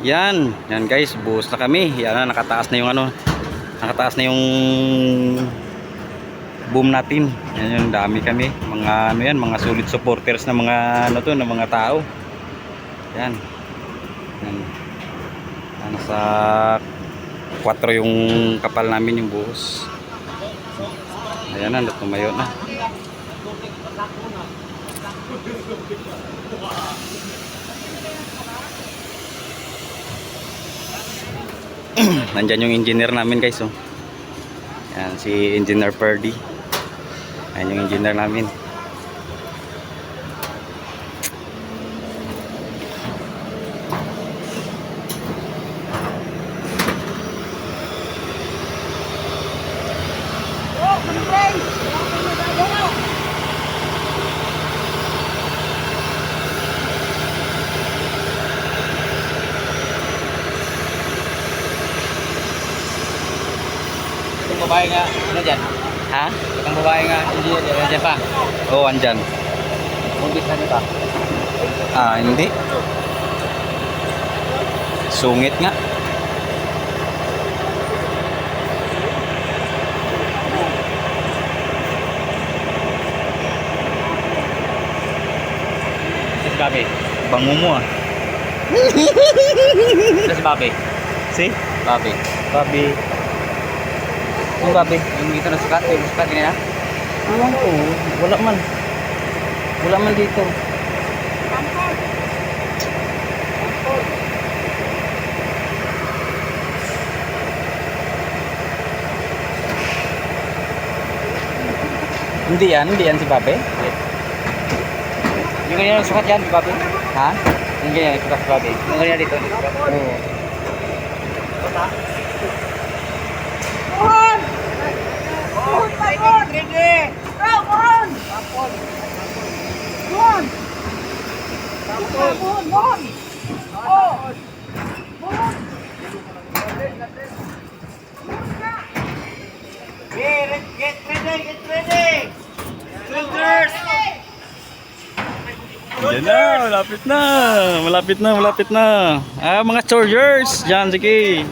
Yan, yan guys, buhos na kami. Yan na, nakataas na yung ano, nakataas na yung boom natin. Yan yung dami kami. Mga ano yan, mga solid supporters na mga ano to, na mga tao. Yan. Yan. Yan, Nasa 4 yung kapal namin yung buhos. Ayan na, tumayo na. Nandyan yung engineer namin guys oh. Yan si Engineer Purdy. Yan yung engineer namin. Babae nga, ano dyan? Ha? Itong babae nga, hindi yan, yan dyan pa. Oo, oh, andyan. Umbis na niyo pa. Ah, hindi. Sungit nga. Bobby. Bango mo ah. Si Bobby. Si? Bobby. Babi. Ang babi. Yung ito na sukat, yung sukat kanina. Ewan ko. Wala man. Wala man dito. Hindi yan, hindi yan si Babe. Yung kanina sukat yan, si Bobby. Ha? Yung ganyan, sukat si Bobby. Yung kanina dito. Sukat. Oo. Yan na, malapit na. Malapit na, malapit na. Ah, mga chargers. Diyan, sige.